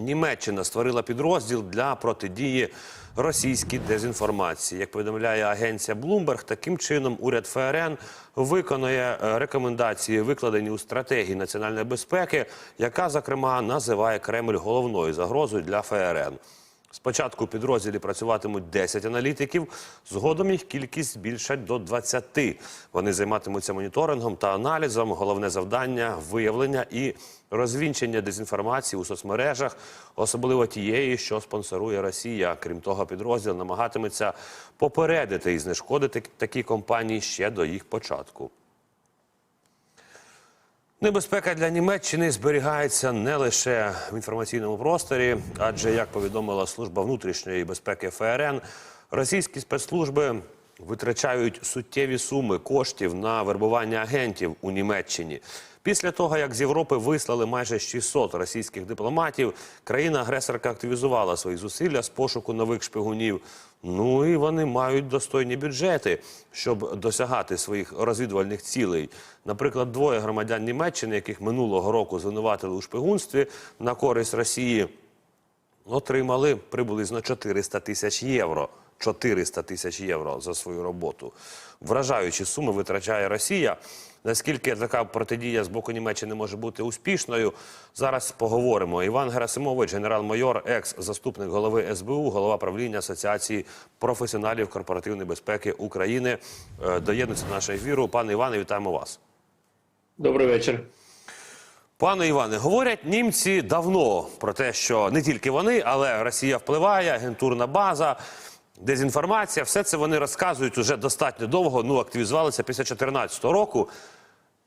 Німеччина створила підрозділ для протидії російській дезінформації. Як повідомляє агенція Bloomberg, таким чином уряд ФРН виконує е, рекомендації, викладені у стратегії національної безпеки, яка зокрема називає Кремль головною загрозою для ФРН. Спочатку у підрозділі працюватимуть 10 аналітиків, згодом їх кількість збільшать до 20. Вони займатимуться моніторингом та аналізом. Головне завдання виявлення і розвінчення дезінформації у соцмережах, особливо тієї, що спонсорує Росія. Крім того, підрозділ намагатиметься попередити і знешкодити такі компанії ще до їх початку. Небезпека для Німеччини зберігається не лише в інформаційному просторі, адже як повідомила служба внутрішньої безпеки ФРН, російські спецслужби витрачають суттєві суми коштів на вербування агентів у Німеччині. Після того, як з Європи вислали майже 600 російських дипломатів, країна-агресорка активізувала свої зусилля з пошуку нових шпигунів. Ну і вони мають достойні бюджети, щоб досягати своїх розвідувальних цілей. Наприклад, двоє громадян Німеччини, яких минулого року звинуватили у шпигунстві на користь Росії, отримали приблизно 400 тисяч євро. 400 тисяч євро за свою роботу. Вражаючі суми витрачає Росія. Наскільки така протидія з боку Німеччини може бути успішною, зараз поговоримо. Іван Герасимович, генерал-майор, екс-заступник голови СБУ, голова правління Асоціації професіоналів корпоративної безпеки України, е, доєднується до нашого ефіру. Пане Іване, вітаємо вас. Добрий вечір. Пане Іване, говорять німці давно про те, що не тільки вони, але Росія впливає, агентурна база, дезінформація. Все це вони розказують уже достатньо довго. Ну, активізувалися після 2014 року.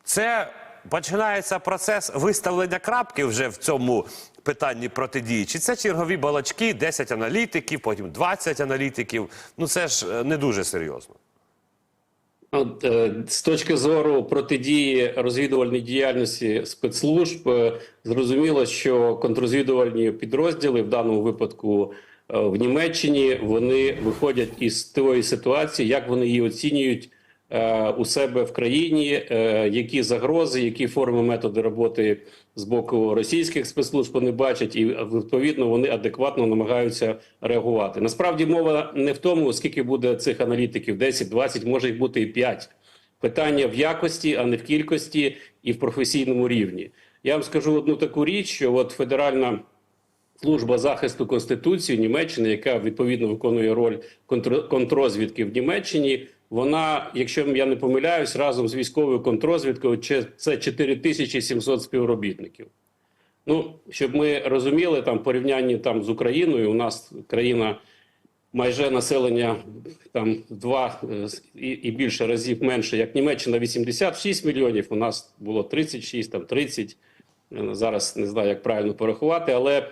Це починається процес виставлення крапки вже в цьому питанні протидії. Чи це чергові балачки, 10 аналітиків, потім 20 аналітиків. Ну це ж е, не дуже серйозно. Е, з точки зору протидії розвідувальній діяльності спецслужб, е, зрозуміло, що контррозвідувальні підрозділи в даному випадку в Німеччині вони виходять із тої ситуації, як вони її оцінюють е, у себе в країні, е, які загрози, які форми методи роботи з боку російських спецслужб вони бачать, і відповідно вони адекватно намагаються реагувати. Насправді мова не в тому, скільки буде цих аналітиків: 10, 20, може їх бути і 5. Питання в якості, а не в кількості і в професійному рівні. Я вам скажу одну таку річ, що от федеральна. Служба захисту конституції Німеччини, яка відповідно виконує роль контр- контрозвідки в Німеччині. Вона, якщо я не помиляюсь, разом з військовою контрозвідкою це 4700 співробітників. Ну, щоб ми розуміли, там порівнянні там з Україною, у нас країна майже населення там два е, і, і більше разів менше, як Німеччина 86 мільйонів. У нас було 36, там 30. Е, Зараз не знаю, як правильно порахувати, але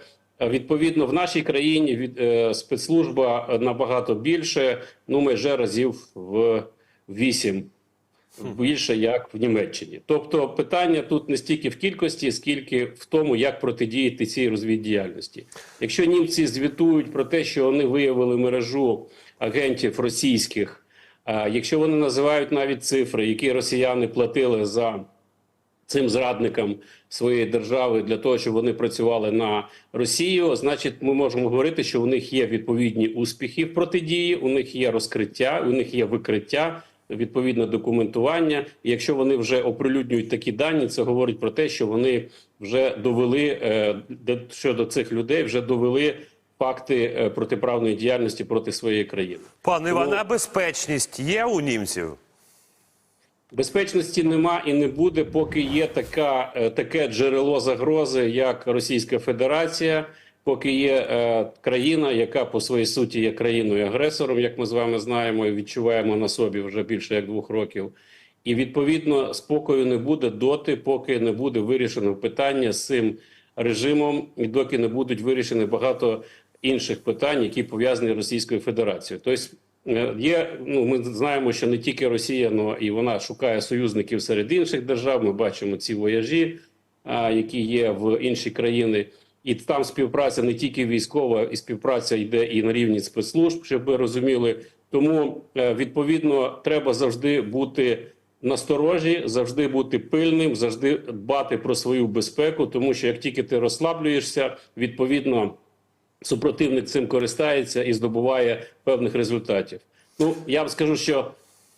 відповідно в нашій країні від е, спецслужба набагато більше, ну майже разів в 8 більше як в Німеччині. Тобто питання тут не стільки в кількості, скільки в тому, як протидіяти цій розвіддіяльності. Якщо німці звітують про те, що вони виявили мережу агентів російських, якщо вони називають навіть цифри, які росіяни платили за цим зрадникам своєї держави для того, щоб вони працювали на Росію. Значить, ми можемо говорити, що у них є відповідні успіхи в протидії, у них є розкриття, у них є викриття. Відповідне документування, і якщо вони вже оприлюднюють такі дані, це говорить про те, що вони вже довели е, щодо цих людей, вже довели факти е, протиправної діяльності проти своєї країни. Пане Тому- а безпечність є у німців? Безпечності нема і не буде, поки є така, е, таке джерело загрози, як Російська Федерація, поки є е, країна, яка по своїй суті є країною агресором, як ми з вами знаємо і відчуваємо на собі вже більше як двох років. І відповідно спокою не буде доти, поки не буде вирішено питання з цим режимом, і доки не будуть вирішені багато інших питань, які пов'язані з Російською Федерацією. Тобто є, ну ми знаємо, що не тільки Росія, але і вона шукає союзників серед інших держав. Ми бачимо ці вояжі, які є в інші країни. І там співпраця не тільки військова, і співпраця йде і на рівні спецслужб, щоб ви розуміли. Тому е, відповідно треба завжди бути насторожі, завжди бути пильним, завжди дбати про свою безпеку, тому що як тільки ти розслаблюєшся, відповідно супротивник цим користається і здобуває певних результатів. Ну я вам скажу, що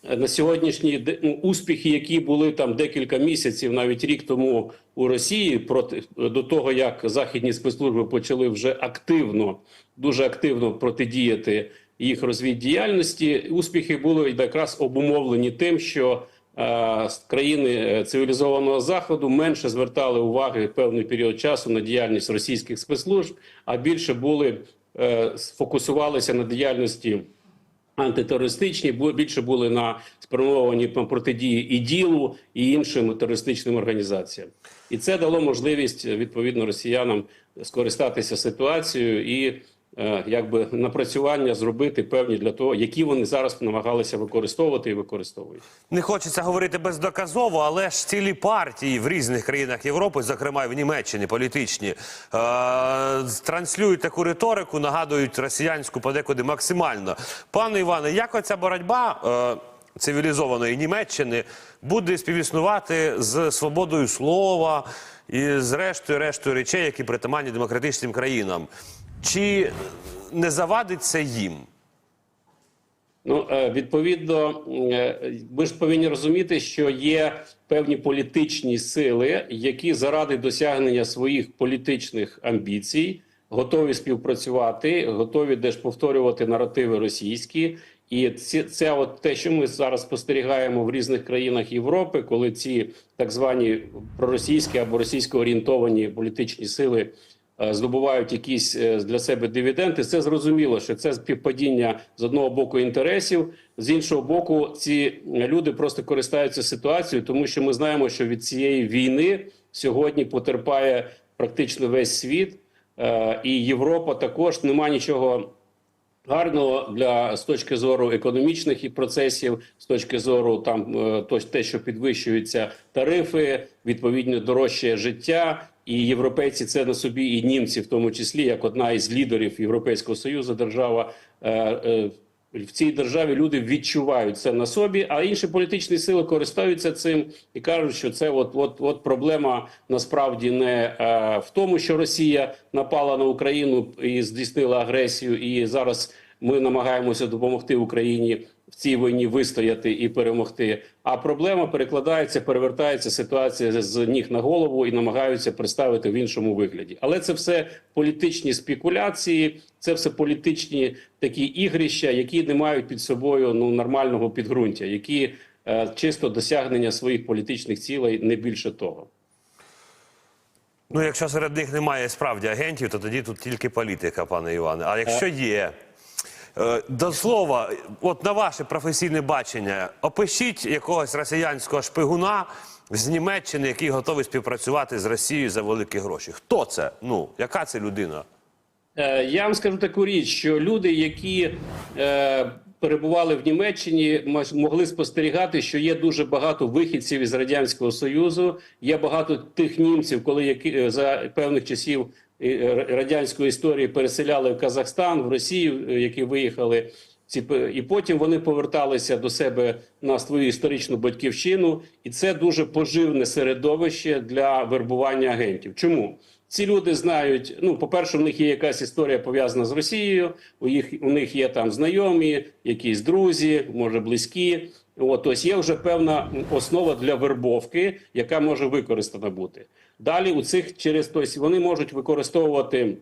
е, на сьогоднішні ну, успіхи, які були там декілька місяців, навіть рік тому у Росії, проти до того як західні спецслужби почали вже активно, дуже активно протидіяти їх розвіддіяльності, успіхи були якраз обумовлені тим, що країни е, цивілізованого заходу менше звертали уваги певний період часу на діяльність російських спецслужб, а більше були е, сфокусувалися на діяльності антитерористичні, більше були на спрямовані протидії і ділу, і іншим терористичним організаціям. І це дало можливість е, відповідно росіянам скористатися ситуацією і е, якби напрацювання зробити певні для того, які вони зараз намагалися використовувати і використовують. Не хочеться говорити бездоказово, але ж цілі партії в різних країнах Європи, зокрема в Німеччині, політичні, е- транслюють таку риторику, нагадують росіянську подекуди максимально. Пане Іване, як оця боротьба е- цивілізованої Німеччини буде співіснувати з свободою слова і з рештою рештою речей, які притаманні демократичним країнам? Чи не завадить це їм? Ну, е, відповідно, е, ми ж повинні розуміти, що є певні політичні сили, які заради досягнення своїх політичних амбіцій готові співпрацювати, готові деж повторювати наративи російські. І ці, це от те, що ми зараз спостерігаємо в різних країнах Європи, коли ці так звані проросійські або російсько орієнтовані політичні сили здобувають якісь е, для себе дивіденди. Це зрозуміло, що це співпадіння з одного боку інтересів, з іншого боку, ці люди просто користаються ситуацією, тому що ми знаємо, що від цієї війни сьогодні потерпає практично весь світ, Е, і Європа також нема нічого. Гарного для з точки зору економічних і процесів, з точки зору там е, то те, що підвищуються тарифи, відповідно дорожче життя, і європейці це на собі, і німці, в тому числі, як одна із лідерів Європейського союзу, держава е, е, в цій державі люди відчувають це на собі, а інші політичні сили користуються цим і кажуть, що це от, от, от проблема насправді не е, в тому, що Росія напала на Україну і здійснила агресію, і зараз ми намагаємося допомогти Україні в цій війні вистояти і перемогти. А проблема перекладається, перевертається ситуація з ніг на голову і намагаються представити в іншому вигляді. Але це все політичні спекуляції, це все політичні такі ігрища, які не мають під собою ну нормального підґрунтя, які е, чисто досягнення своїх політичних цілей, не більше того. Ну, якщо серед них немає справді агентів, то тоді тут тільки політика, пане Іване. А якщо є. Е, До слова, от на ваше професійне бачення, опишіть якогось росіянського шпигуна з Німеччини, який готовий співпрацювати з Росією за великі гроші. Хто це? Ну, яка це людина? Е, Я вам скажу таку річ, що люди, які е, перебували в Німеччині, могли спостерігати, що є дуже багато вихідців із радянського союзу. Є багато тих німців, коли які е, за певних часів радянської історії переселяли в Казахстан, в Росію, е, які виїхали. Ці і потім вони поверталися до себе на свою історичну батьківщину, і це дуже поживне середовище для вербування агентів. Чому? Ці люди знають. Ну, по-перше, у них є якась історія пов'язана з Росією. У їх у них є там знайомі, якісь друзі, може близькі. От ось є вже певна основа для вербовки, яка може використана бути. Далі у цих через тобто вони можуть використовувати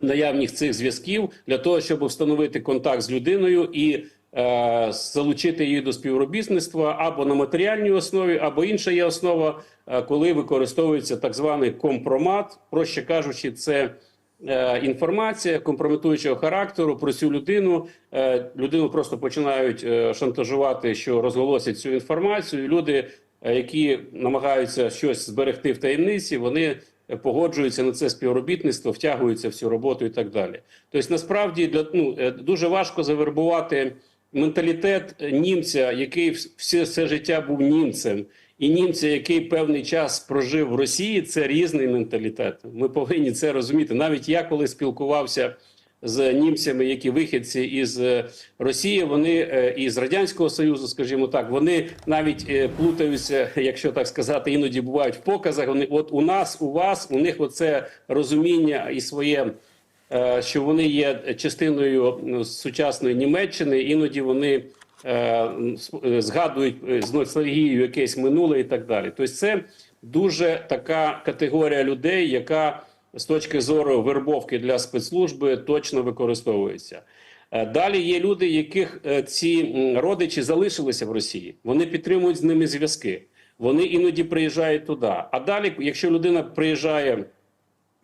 наявність цих зв'язків для того, щоб встановити контакт з людиною і е, залучити її до співробітництва або на матеріальній основі, або інша є основа, е, коли використовується так званий компромат. Проще кажучи, це інформація компрометуючого характеру про цю людину. Е, людину просто починають е, шантажувати, що розголосять цю інформацію. Люди, е, які намагаються щось зберегти в таємниці, вони погоджуються на це співробітництво, втягуються в цю роботу і так далі. Тобто, насправді для ну е, дуже важко завербувати менталітет німця, який все, все життя був німцем, і німця, який певний час прожив в Росії, це різний менталітет. Ми повинні це розуміти. Навіть я, коли спілкувався з німцями, які вихідці із е, Росії, вони е, із радянського союзу, скажімо так, вони навіть е, плутаються, якщо так сказати, іноді бувають в показах. Вони от у нас, у вас, у них оце розуміння і своє. Що вони є частиною ну, сучасної Німеччини, іноді вони згадують е, з ностальгією якесь минуле і так далі. Тобто, це дуже така категорія людей, яка з точки зору вербовки для спецслужби точно використовується. Е, Далі є люди, яких е, ці родичі залишилися в Росії. Вони підтримують з ними зв'язки. Вони іноді приїжджають туди. А далі, якщо людина приїжджає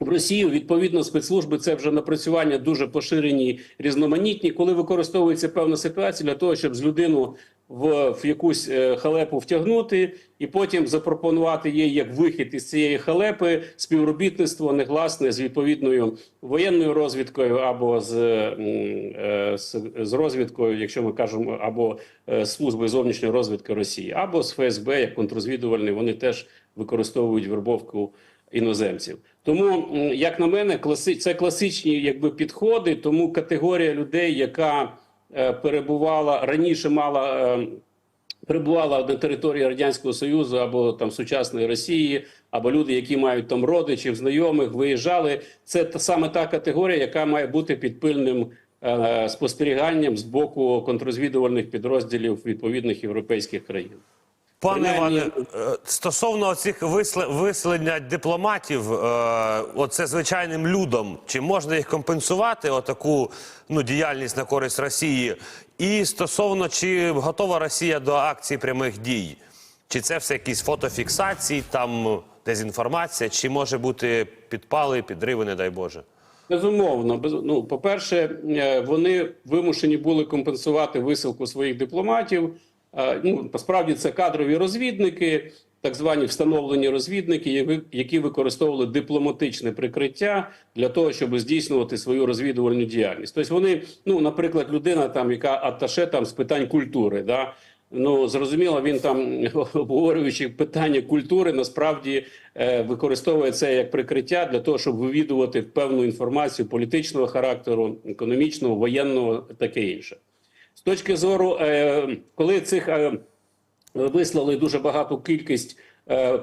в Росію. Відповідно спецслужби це вже напрацювання дуже поширені, різноманітні, коли використовується певна ситуація для того, щоб з людину в, в якусь е, халепу втягнути, і потім запропонувати їй як вихід із цієї халепи співробітництво негласне з відповідною воєнною розвідкою або з, е, з, з розвідкою, якщо ми кажемо, або е, службою зовнішньої розвідки Росії, або з ФСБ як контррозвідувальний, вони теж використовують вербовку іноземців. Тому, як на мене, класи... це класичні якби підходи. Тому категорія людей, яка е, перебувала раніше, мала е, перебувала на території радянського союзу або там сучасної Росії, або люди, які мають там родичів, знайомих, виїжджали. Це та саме та категорія, яка має бути під пильним е, спостеріганням з боку контррозвідувальних підрозділів відповідних європейських країн. Пане Іване, е, стосовно цих виселення дипломатів, е, оце звичайним людом, чи можна їх компенсувати, отаку ну, діяльність на користь Росії? І стосовно чи готова Росія до акцій прямих дій? Чи це все якісь фотофіксації, там дезінформація, чи може бути підпали, підриви, не дай Боже? Безумовно, без ну по-перше, е, вони вимушені були компенсувати висилку своїх дипломатів. Е, Ну насправді це кадрові розвідники, так звані встановлені розвідники, які- використовували дипломатичне прикриття для того, щоб здійснювати свою розвідувальну діяльність. Тобто вони, ну, наприклад, людина там, яка аташе там з питань культури, да. Ну зрозуміло, він там обговорюючи питання культури, насправді е, використовує це як прикриття для того, щоб вивідувати певну інформацію політичного характеру, економічного, воєнного, таке інше. З точки зору, е, коли цих е, вислали дуже багату кількість е,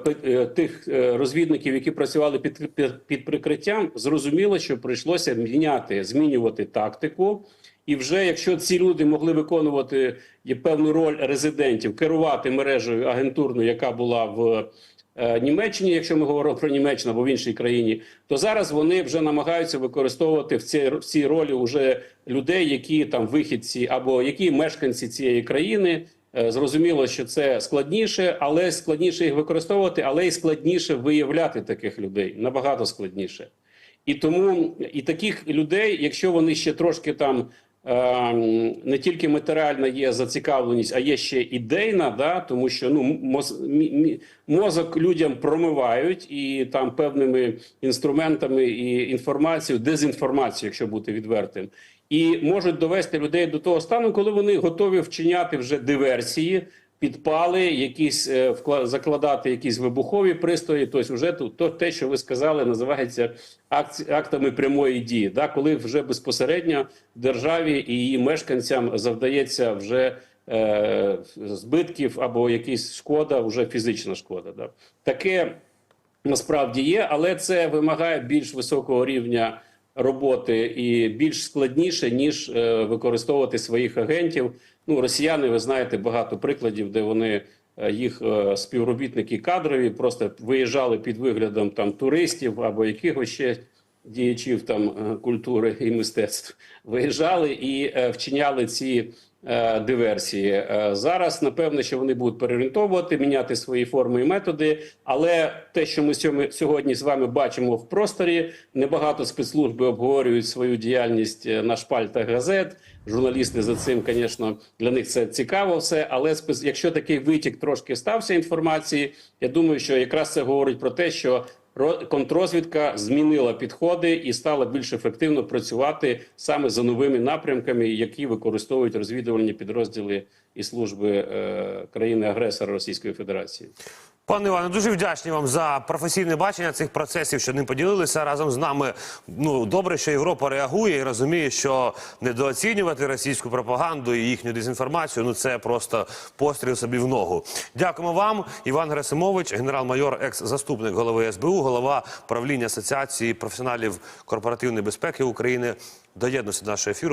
тих розвідників, які працювали під, під, прикриттям, зрозуміло, що прийшлося міняти, змінювати тактику. І вже якщо ці люди могли виконувати певну роль резидентів, керувати мережею агентурною, яка була в Німеччині, якщо ми говоримо про Німеччину або в іншій країні, то зараз вони вже намагаються використовувати в цій, в цій ролі вже людей, які там вихідці або які мешканці цієї країни. Е, Зрозуміло, що це складніше, але складніше їх використовувати, але й складніше виявляти таких людей набагато складніше. І тому і таких людей, якщо вони ще трошки там е, не тільки матеріальна є зацікавленість, а є ще ідейна, да, тому що ну мозок людям промивають і там певними інструментами і інформацією, дезінформацією, якщо бути відвертим, і можуть довести людей до того стану, коли вони готові вчиняти вже диверсії. Підпали, якісь е, закладати якісь вибухові пристрої. Тобто, вже тут то те, що ви сказали, називається актами прямої дії. Да, коли вже безпосередньо державі і її мешканцям завдається вже е, збитків або якісь шкода, вже фізична шкода. Да. Таке насправді є, але це вимагає більш високого рівня роботи і більш складніше ніж е, використовувати своїх агентів. Ну, росіяни, ви знаєте, багато прикладів, де вони е, їх е, співробітники кадрові просто виїжджали під виглядом там туристів або якихось ще діячів там культури і мистецтв. Виїжджали і вчиняли ці диверсії. Е, Зараз напевно, що вони будуть переорієнтовувати, міняти свої форми і методи. Але те, що ми сьогодні з вами бачимо в просторі, небагато спецслужби обговорюють свою діяльність е, на шпальтах газет. Журналісти за цим, звісно, для них це цікаво все. Але якщо такий витік трошки стався інформації, я думаю, що якраз це говорить про те, що ро- контррозвідка змінила підходи і стала більш ефективно працювати саме за новими напрямками, які використовують розвідувальні підрозділи і служби е, країни-агресора Російської Федерації. Пане Іване, дуже вдячні вам за професійне бачення цих процесів, що ним поділилися разом з нами. Ну добре, що Європа реагує і розуміє, що недооцінювати російську пропаганду і їхню дезінформацію ну це просто постріл собі в ногу. Дякуємо вам, Іван Герасимович, генерал-майор, екс-заступник голови СБУ, голова правління асоціації професіоналів корпоративної безпеки України. Доєднуйся до нашого ефіру.